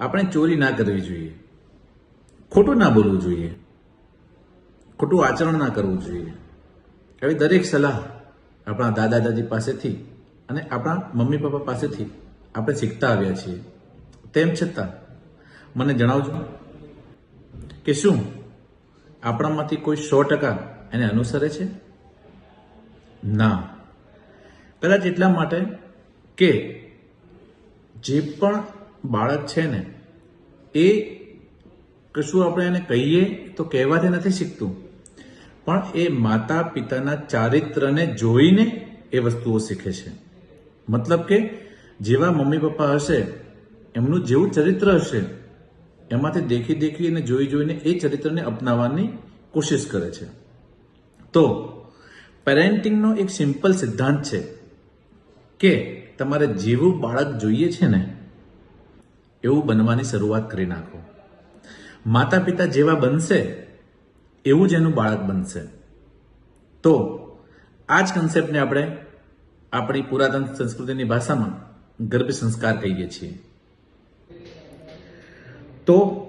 આપણે ચોરી ના કરવી જોઈએ. ખોટું ના બોલવું જોઈએ. ખોટું આચરણ ના કરવું જોઈએ. આવી દરેક સલાહ આપણા દાદા દાદી પાસેથી અને આપણા મમ્મી પપ્પા પાસેથી આપણે શીખતા આવ્યા છીએ. તેમ છતાં, મને જણાવજો કે શું આપણામાંથી કોઈ સો ટકા એને અનુસરે છે? ના. કદાચ એટલા માટે કે જે પણ બાળક છે ને, એ કશું આપણે એને કહીએ તો કહેવાથી નથી શીખતું. પણ એ માતા પિતાના ચારિત્રને જોઈને એ વસ્તુઓ શીખે છે. મતલબ કે જેવા મમ્મી પપ્પા હશે, એમનું જેવું ચરિત્ર હશે, એમાંથી દેખી દેખી અને જોઈ જોઈને એ ચરિત્રને અપનાવવાની કોશિશ કરે છે. તો, પેરેન્ટિંગનો એક સિમ્પલ સિદ્ધાંત છે કે તમારે જેવું બાળક જોઈએ છે ને એવું બનવાની શરૂઆત કરી નાખો. માતા પિતા જેવા બનશે, એવું જ એનું બાળક બનશે. તો, આ જ કન્સેપ્ટને આપણે આપણી પુરાતન સંસ્કૃતિની ભાષામાં ગર્ભ સંસ્કાર કહીએ છીએ. તો,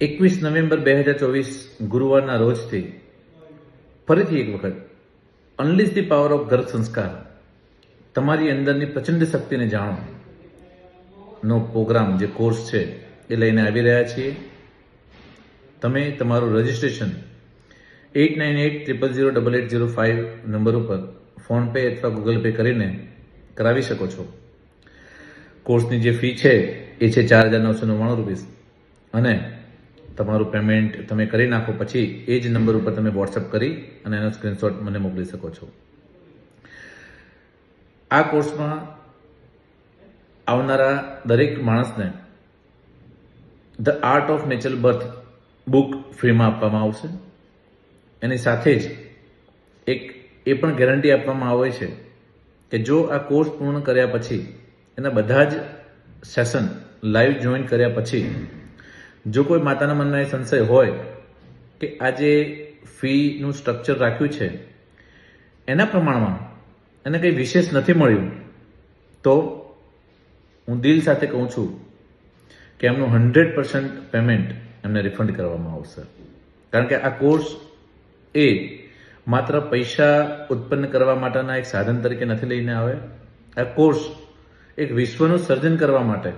એકવીસ નવેમ્બર બે હજાર ચોવીસ ગુરુવારના રોજથી ફરીથી એક વખત અનલિસ ધી પાવર ઓફ ગર્ભ સંસ્કાર. તમારી અંદરની પ્રચંડ શક્તિને જાણો. નો પ્રોગ્રામ જે કોર્સ છે એ લઈને આવી રહ્યા છીએ. તમે તમારું registration eight nine eight triple zero double eight zero five number ઉપર ફોનપે અથવા ગૂગલ પે કરીને કરાવી શકો છો. કોર્સની જે ફી છે એ છે ચાર હજાર નવસો નવ્વાણું રૂપીસ અને તમારું પેમેન્ટ તમે કરી નાખો પછી એ જ નંબર ઉપર તમે વોટ્સઅપ કરી અને એનો સ્ક્રીનશોટ મને મોકલી શકો છો. આ કોર્સમાં આવનારા દરેક માણસને the art of natural birth book ફ્રીમાં આપવામાં આવશે. એની સાથે જ એક એ પણ ગેરંટી આપવામાં આવે છે કે જો આ કોર્સ પૂર્ણ કર્યા પછી, એના બધા જ સેશન લાઈવ જોઈન કર્યા પછી, જો કોઈ માતાના મનમાં એ સંશય હોય કે આ જે ફીનું સ્ટ્રક્ચર રાખ્યું છે, એના પ્રમાણમાં એને કંઈ વિશેષ નથી મળ્યું, તો હું દિલ સાથે કહું છું કે એમનું હંડ્રેડ પર્સન્ટ પેમેન્ટ એમને રિફંડ કરવામાં આવશે. કારણ કે આ કોર્સ એ માત્ર પૈસા ઉત્પન્ન કરવા માટેના એક સાધન તરીકે નથી લઈને આવે. આ કોર્સ એક વિશ્વનું સર્જન કરવા માટે,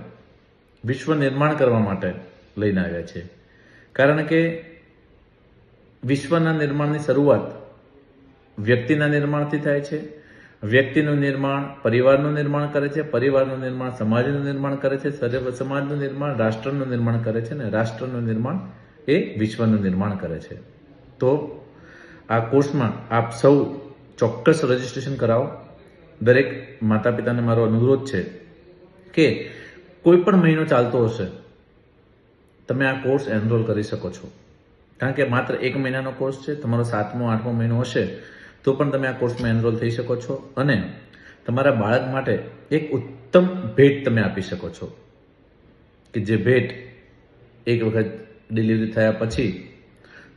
વિશ્વ નિર્માણ કરવા માટે લઈને આવ્યા છે. કારણ કે વિશ્વના નિર્માણની શરૂઆત વ્યક્તિના નિર્માણથી થાય છે. વ્યક્તિનું નિર્માણ, પરિવારનું નિર્માણ કરે છે, પરિવારનું નિર્માણ, સમાજનું નિર્માણ કરે છે સમાજનું નિર્માણ, રાષ્ટ્રનું નિર્માણ કરે છે અને રાષ્ટ્રનું નિર્માણ એ વિશ્વનું નિર્માણ કરે છે. તો આ કોર્સમાં આપ સૌ ચોક્કસ રજીસ્ટ્રેશન કરાવો. દરેક માતા પિતાને મારો અનુરોધ છે કે કોઈ પણ મહિનો ચાલતો હશે, તમે આ કોર્સ એનરોલ કરી શકો છો. કારણ કે માત્ર એક મહિનાનો કોર્સ છે, તમારો સાતમો, આઠમો મહિનો હશે તો પણ તમે આ કોર્સમાં એનરોલ થઈ શકો છો અને તમારા બાળક માટે એક ઉત્તમ ભેટ તમે આપી શકો છો. કે જે ભેટ એક વખત ડિલિવરી થયા પછી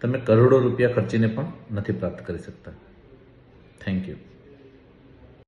તમે કરોડો રૂપિયા ખર્ચીને પણ નથી પ્રાપ્ત કરી શકતા. Thank you